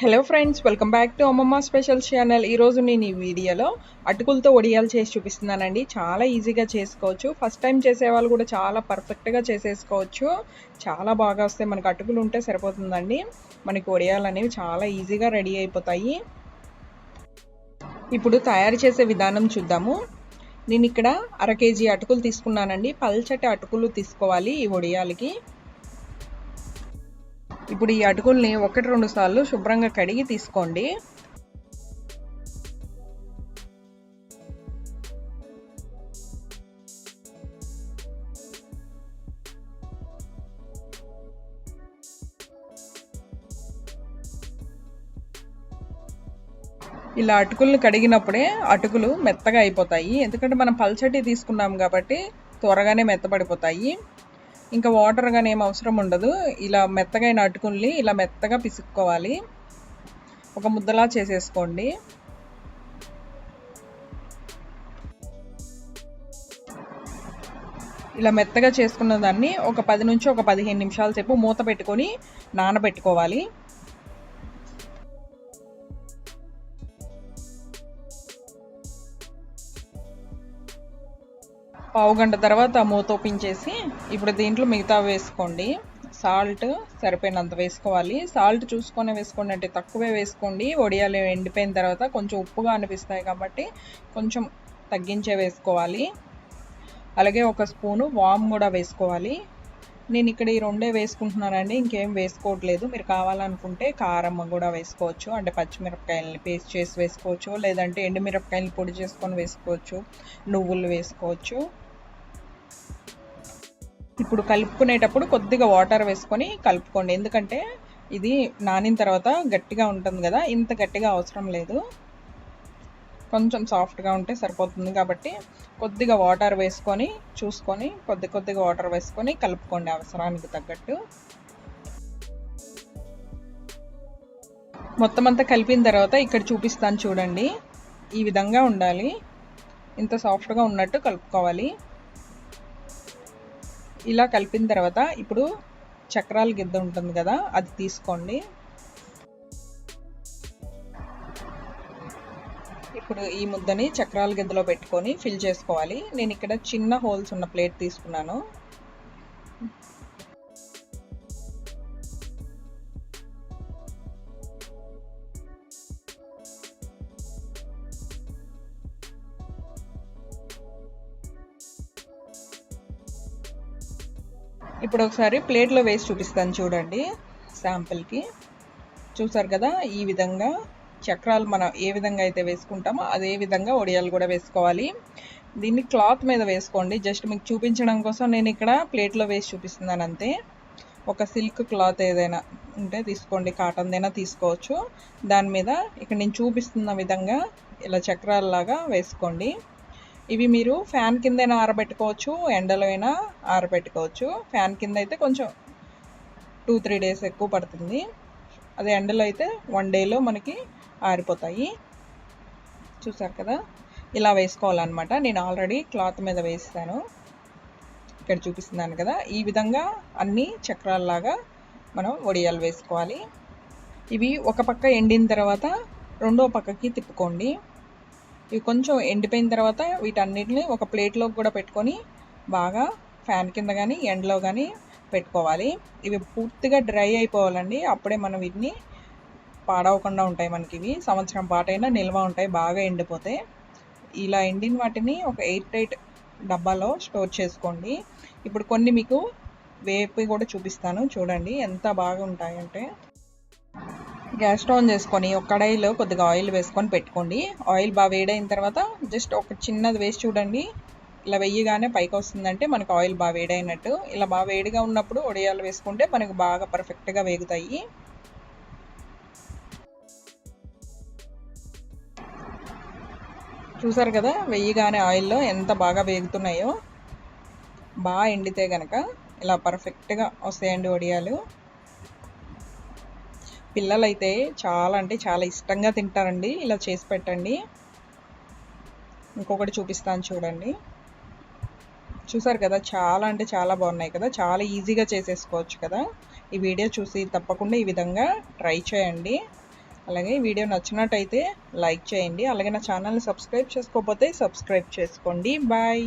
Hello friends welcome back to Ammamma special channel ఈరోజు నేను ఈ వీడియోలో అటుకులతో వడియాలు చేసి చూపిస్తున్నానండి. చాలా ఈజీగా చేసుకోవచ్చు. ఫస్ట్ టైం చేసే వాళ్ళు కూడా చాలా పర్ఫెక్ట్గా చేసేసుకోవచ్చు. చాలా బాగా వస్తాయి. మనకు అటుకులు ఉంటే సరిపోతుందండి. మనకి వడియాలు అనేవి చాలా ఈజీగా రెడీ అయిపోతాయి. ఇప్పుడు తయారు చేసే విధానం చూద్దాము. నేను ఇక్కడ అర కేజీ అటుకులు తీసుకున్నానండి. పల్చటి అటుకులు తీసుకోవాలి ఈ వడియాలకి ఇప్పుడు ఈ అటుకుల్ని ఒకటి రెండు సార్లు శుభ్రంగా కడిగి తీసుకోండి. ఇలా అటుకుల్ని కడిగినప్పుడే అటుకులు మెత్తగా అయిపోతాయి. ఎందుకంటే మనం పల్చటి తీసుకున్నాం కాబట్టి త్వరగానే మెత్తపడిపోతాయి ఇంకా వాటర్ కానీ ఏం అవసరం ఉండదు. ఇలా మెత్తగైన అటుకుల్ని ఇలా మెత్తగా పిసుక్కోవాలి. ఒక ముద్దలా చేసేసుకోండి. ఇలా మెత్తగా చేసుకున్న దాన్ని ఒక పది నుంచి ఒక పదిహేను నిమిషాల సేపు మూత పెట్టుకొని నానబెట్టుకోవాలి. పావు గంట తర్వాత మూత ఓపెన్ చేసి ఇప్పుడు దీంట్లో మిగతా వేసుకోండి. సాల్ట్ సరిపోయినంత వేసుకోవాలి. సాల్ట్ చూసుకొని వేసుకోండి. అంటే తక్కువే వేసుకోండి. వడియాలు ఎండిపోయిన తర్వాత కొంచెం ఉప్పుగా అనిపిస్తాయి కాబట్టి కొంచెం తగ్గించే వేసుకోవాలి. అలాగే ఒక స్పూను వామ్ కూడా వేసుకోవాలి. నేను ఇక్కడ ఈ రెండే వేసుకుంటున్నానండి. ఇంకేం వేసుకోవట్లేదు. మీరు కావాలనుకుంటే కారం కూడా వేసుకోవచ్చు. అంటే పచ్చిమిరపకాయలని పేస్ట్ చేసి వేసుకోవచ్చు. లేదంటే ఎండుమిరపకాయలు పొడి చేసుకొని వేసుకోవచ్చు. నువ్వులు వేసుకోవచ్చు. ఇప్పుడు కలుపుకునేటప్పుడు కొద్దిగా వాటర్ వేసుకొని కలుపుకోండి. ఎందుకంటే ఇది నానిన తర్వాత గట్టిగా ఉంటుంది కదా ఇంత గట్టిగా అవసరం లేదు. కొంచెం సాఫ్ట్గా ఉంటే సరిపోతుంది కాబట్టి కొద్దిగా వాటర్ వేసుకొని చూసుకొని కొద్ది కొద్దిగా వాటర్ వేసుకొని కలుపుకోండి అవసరానికి తగ్గట్టు. మొత్తం అంతా కలిపిన తర్వాత ఇక్కడ చూపిస్తాను చూడండి. ఈ విధంగా ఉండాలి. ఇంత సాఫ్ట్గా ఉన్నట్టు కలుపుకోవాలి. ఇలా కలిపిన తర్వాత ఇప్పుడు చక్రాల గిద్ద ఉంటుంది కదా అది తీసుకోండి. ఇప్పుడు ఈ ముద్దని చక్రాల గిద్దలో పెట్టుకొని ఫిల్ చేసుకోవాలి. నేను ఇక్కడ చిన్న హోల్స్ ఉన్న ప్లేట్ తీసుకున్నాను. ఇప్పుడు ఒకసారి ప్లేట్లో వేసి చూపిస్తాను చూడండి శాంపిల్కి. చూసారు కదా ఈ విధంగా చక్రాలు మనం ఏ విధంగా అయితే వేసుకుంటామో అదే విధంగా ఒడియాలు కూడా వేసుకోవాలి. దీన్ని క్లాత్ మీద వేసుకోండి. జస్ట్ మీకు చూపించడం కోసం నేను ఇక్కడ ప్లేట్లో వేసి చూపిస్తున్నాను అంతే. ఒక సిల్క్ క్లాత్ ఏదైనా ఉంటే తీసుకోండి కాటన్దైనా తీసుకోవచ్చు. దాని మీద ఇక్కడ నేను చూపిస్తున్న విధంగా ఇలా చక్రాలలాగా వేసుకోండి. ఇవి మీరు ఫ్యాన్ కిందైనా ఆరబెట్టుకోవచ్చు ఎండలో అయినా ఆరబెట్టుకోవచ్చు. ఫ్యాన్ కింద అయితే కొంచెం టూ త్రీ డేస్ ఎక్కువ పడుతుంది. అదే ఎండలో అయితే వన్ డేలో మనకి ఆరిపోతాయి. చూసారు కదా? ఇలా వేసుకోవాలన్నమాట. నేను ఆల్రెడీ క్లాత్ మీద వేస్తాను ఇక్కడ చూపిస్తున్నాను కదా? ఈ విధంగా అన్ని చక్రాల్లాగా మనం వడియాలు వేసుకోవాలి. ఇవి ఒక పక్క ఎండిన తర్వాత రెండో పక్కకి తిప్పుకోండి. ఇవి కొంచెం ఎండిపోయిన తర్వాత వీటన్నిటిని ఒక ప్లేట్లో కూడా పెట్టుకొని బాగా ఫ్యాన్ కింద కానీ ఎండలో కానీ పెట్టుకోవాలి. ఇవి పూర్తిగా డ్రై అయిపోవాలండి. అప్పుడే మనం వీటిని పాడవకుండా ఉంటాయి మనకి ఇవి. సంవత్సరం పాటైనా నిల్వ ఉంటాయి బాగా ఎండిపోతే. ఇలా ఎండిన వాటిని ఒక ఎయిట్ ఎయిట్ డబ్బాలో స్టోర్ చేసుకోండి. ఇప్పుడు కొన్ని మీకు వేపి కూడా చూపిస్తాను. చూడండి ఎంత బాగా ఉంటాయంటే గ్యాస్ స్టవ్ ఆన్ చేసుకొని ఒక కడాయిలో కొద్దిగా ఆయిల్ వేసుకొని పెట్టుకోండి. ఆయిల్ బాగా వేడైన తర్వాత జస్ట్ ఒక చిన్నది వేసి చూడండి. ఇలా వెయ్యగానే పైకి వస్తుందంటే మనకు ఆయిల్ బాగా వేడైనట్టు. ఇలా బాగా వేడిగా ఉన్నప్పుడు ఒడియాలు వేసుకుంటే మనకు బాగా పర్ఫెక్ట్గా వేగుతాయి. చూసారు కదా? వెయ్యిగానే ఆయిల్లో ఎంత బాగా వేగుతున్నాయో. బాగా ఎండితే కనుక ఇలా పర్ఫెక్ట్గా వస్తాయండి వడియాలు. పిల్లలైతే చాలా అంటే చాలా ఇష్టంగా తింటారండి. ఇలా చేసి పెట్టండి. ఇంకొకటి చూపిస్తాను చూడండి. చూసారు కదా? చాలా అంటే చాలా బాగున్నాయి కదా? చాలా ఈజీగా చేసేసుకోవచ్చు కదా? ఈ వీడియో చూసి తప్పకుండా ఈ విధంగా ట్రై చేయండి. అలాగే ఈ వీడియో నచ్చినట్టయితే లైక్ చేయండి. అలాగే నా ఛానల్ని సబ్స్క్రైబ్ చేసుకోకపోతే సబ్స్క్రైబ్ చేసుకోండి. బాయ్.